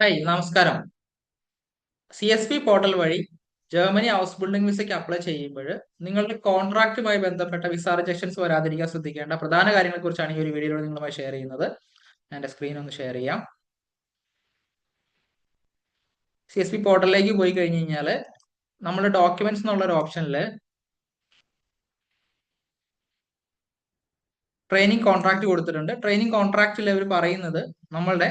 Hi നമസ്കാരം. C S P portal വഴി Germany house building വിസയ്ക്ക് അപ്ലൈ ചെയ്യുമ്പോൾ നിങ്ങളുടെ കോൺട്രാക്റ്റുമായി ബന്ധപ്പെട്ട വിസ റിജക്ഷൻസ് വരാതിരിക്കാൻ ശ്രദ്ധിക്കേണ്ട പ്രധാന കാര്യങ്ങളെ കുറിച്ചാണ് ഈ ഒരു വീഡിയോയിൽ നിങ്ങളുമായി ഷെയർ ചെയ്യുന്നത്. എന്റെ സ്ക്രീൻ ഒന്ന് ഷെയർ ചെയ്യാം. സി എസ് പി പോർട്ടലിലേക്ക് പോയി കഴിഞ്ഞ് കഴിഞ്ഞാൽ നമ്മുടെ ഡോക്യുമെന്റ്സ് എന്നുള്ള ഒരു ഓപ്ഷനിൽ ട്രെയിനിങ് കോൺട്രാക്ട് കൊടുത്തിട്ടുണ്ട്. ട്രെയിനിങ് കോൺട്രാക്റ്റിൽ അവർ പറയുന്നത് നമ്മളുടെ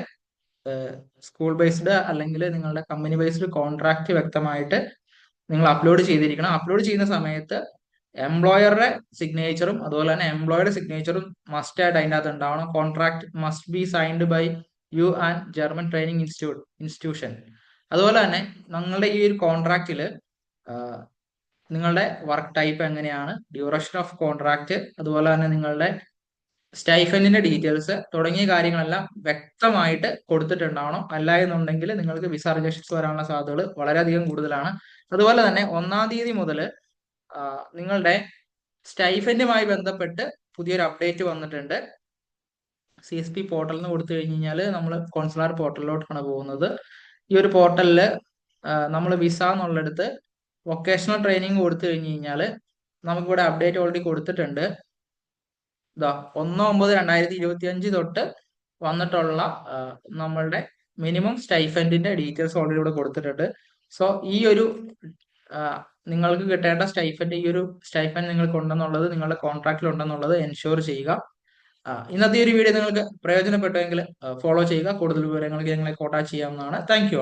സ്കൂൾ ബേസ്ഡ് അല്ലെങ്കിൽ നിങ്ങളുടെ കമ്പനി ബേസ്ഡ് കോൺട്രാക്ട് വ്യക്തമായിട്ട് നിങ്ങൾ അപ്ലോഡ് ചെയ്തിരിക്കണം. അപ്ലോഡ് ചെയ്യുന്ന സമയത്ത് എംപ്ലോയറുടെ സിഗ്നേച്ചറും അതുപോലെ തന്നെ എംപ്ലോയറുടെ സിഗ്നേച്ചറും മസ്റ്റ് ആയിട്ട് അതിന്റെ അകത്ത് ഉണ്ടാവണം. Contract must be signed by you and German training institute institution അതുപോലെ തന്നെ നിങ്ങളുടെ ഈ ഒരു കോൺട്രാക്റ്റിൽ നിങ്ങളുടെ വർക്ക് ടൈപ്പ് എങ്ങനെയാണ്? ഡ്യൂറേഷൻ ഓഫ് കോൺട്രാക്ട് അതുപോലെ തന്നെ നിങ്ങളുടെ സ്റ്റൈഫൻഡിന്റെ ഡീറ്റെയിൽസ് തുടങ്ങിയ കാര്യങ്ങളെല്ലാം വ്യക്തമായിട്ട് കൊടുത്തിട്ടുണ്ടാവണം. അല്ല എന്നുണ്ടെങ്കിൽ നിങ്ങൾക്ക് വിസ റിജക്ഷൻസ് വരാനുള്ള സാധ്യതകൾ വളരെയധികം കൂടുതലാണ്. അതുപോലെ തന്നെ ഒന്നാം തീയതി മുതൽ നിങ്ങളുടെ സ്റ്റൈഫൻഡുമായി ബന്ധപ്പെട്ട് പുതിയൊരു അപ്ഡേറ്റ് വന്നിട്ടുണ്ട്. സി എസ് പി പോർട്ടലിൽ നിന്ന് കൊടുത്തു കഴിഞ്ഞ് കഴിഞ്ഞാൽ നമ്മൾ കോൺസുലാർ പോർട്ടലിലോട്ടാണ് പോകുന്നത്. ഈ ഒരു പോർട്ടലിൽ നമ്മൾ വിസ എന്നുള്ളിടത്ത് വൊക്കേഷണൽ ട്രെയിനിങ് കൊടുത്തു കഴിഞ്ഞ് കഴിഞ്ഞാൽ നമുക്കിവിടെ അപ്ഡേറ്റ് ഓൾറെഡി കൊടുത്തിട്ടുണ്ട്. ഇതാ ഒന്ന് ഒമ്പത് രണ്ടായിരത്തി ഇരുപത്തി അഞ്ച് തൊട്ട് വന്നിട്ടുള്ള നമ്മളുടെ മിനിമം സ്റ്റൈഫൻഡിന്റെ ഡീറ്റെയിൽസ് ഓൾറെഡി ഇവിടെ കൊടുത്തിട്ടുണ്ട്. സോ ഈ ഒരു നിങ്ങൾക്ക് കിട്ടേണ്ട സ്റ്റൈഫൻഡ് ഈ ഒരു സ്റ്റൈഫൻ നിങ്ങൾക്ക് ഉണ്ടെന്നുള്ളത് നിങ്ങളുടെ കോൺട്രാക്റ്റിൽ ഉണ്ടെന്നുള്ളത് എൻഷുർ ചെയ്യുക. ഇന്നത്തെ ഒരു വീഡിയോ നിങ്ങൾക്ക് പ്രയോജനപ്പെട്ടുവെങ്കിൽ ഫോളോ ചെയ്യുക. കൂടുതൽ വിവരങ്ങൾക്ക് ഞങ്ങളെ കോൺടാക്ട് ചെയ്യാവുന്നതാണ്. Thank you